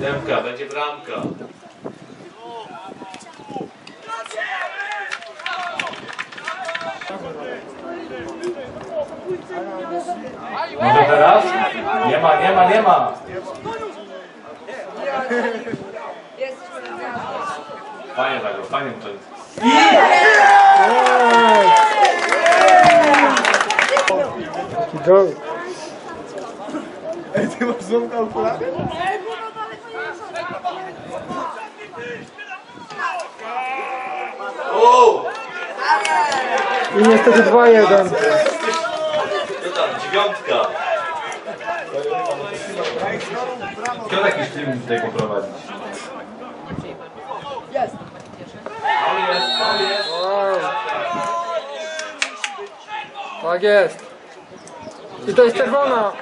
Demka, będzie bramka. Może teraz? Nie ma, nie ma, nie ma. Fajnie tak, fajnie to jest. Joe. Ej, ty masz złą? O! I niestety 2-1. Co tam, dziewiątka. Kto jakiś film tutaj poprowadzić? Jest. Jest, jest. Tak jest. I to jest czerwona.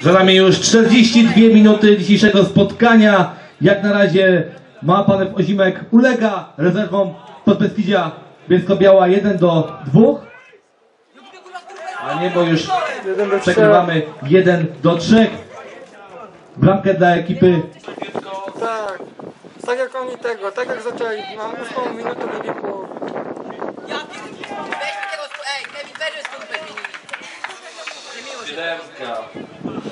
Za nami już 42 minuty dzisiejszego spotkania. Jak na razie ma pan Ozimek ulega rezerwom Podbeskidzia Bielsko-Biała 1 do 2. A nie, bo już do przegrywamy 1 do 3. Bramkę dla ekipy Tak. Tak jak oni tego, tak jak zaczęli. Mam ósmą minutę mieli Siódemka.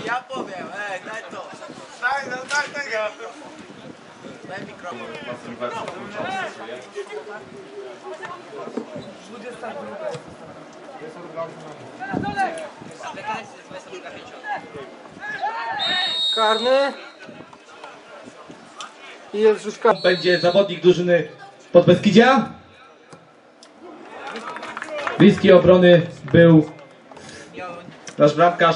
Ja powiem, ej, daj to. Daj, no daj tego. Daj mikrofon. Karny. I jest Żuszka. będzie zawodnik drużyny Podbeskidzia. Bliskiej obrony był nasz bramkarz